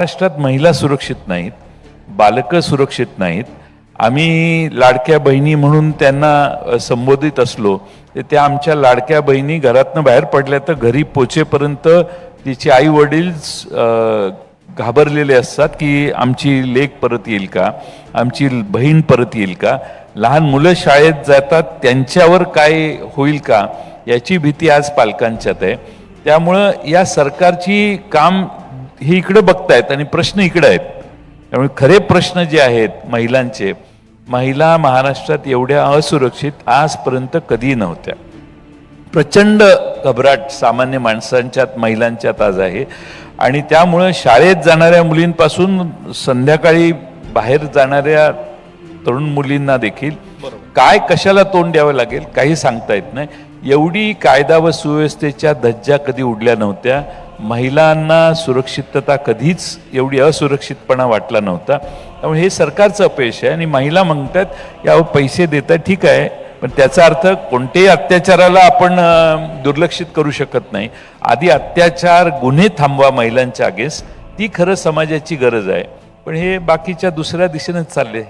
महाराष्ट्रात महिला सुरक्षित नाहीत बालकं सुरक्षित नाहीत. आम्ही लाडक्या बहिणी म्हणून त्यांना संबोधित असलो तर त्या आमच्या लाडक्या बहिणी घरातनं बाहेर पडल्या तर घरी पोचेपर्यंत तिचे आई वडील घाबरलेले असतात की आमची लेक परत येईल का? आमची बहीण परत येईल का? लहान मुलं शाळेत जातात त्यांच्यावर काय होईल का? याची भीती आज पालकांच्यात आहे. त्यामुळं या सरकारची काम हे इकडे बघतायत आणि प्रश्न इकडे आहेत. त्यामुळे खरे प्रश्न जे आहेत महिलांचे महिला महाराष्ट्रात एवढ्या असुरक्षित आजपर्यंत कधी नव्हत्या. प्रचंड घबराट सामान्य माणसांच्यात महिलांच्यात आज आहे. आणि त्यामुळं शाळेत जाणाऱ्या मुलींपासून संध्याकाळी बाहेर जाणाऱ्या तरुण मुलींना देखील काय कशाला तोंड द्यावं लागेल काही सांगता येत नाही. एवढी कायदा व सुव्यवस्थेच्या धज्जा कधी उडल्या नव्हत्या. महिलांना सुरक्षितता कधीच एवढी असुरक्षितपणा वाटला नव्हता. त्यामुळे हे सरकारचं अपयश आहे आणि महिला म्हणतात यावर हो, पैसे देतात ठीक आहे पण त्याचा अर्थ कोणत्याही अत्याचाराला आपण दुर्लक्षित करू शकत नाही. आधी अत्याचार गुन्हे थांबवा महिलांच्या आगेस ती खरं समाजाची गरज आहे. पण हे बाकीच्या दुसऱ्या दिशेनेच चालले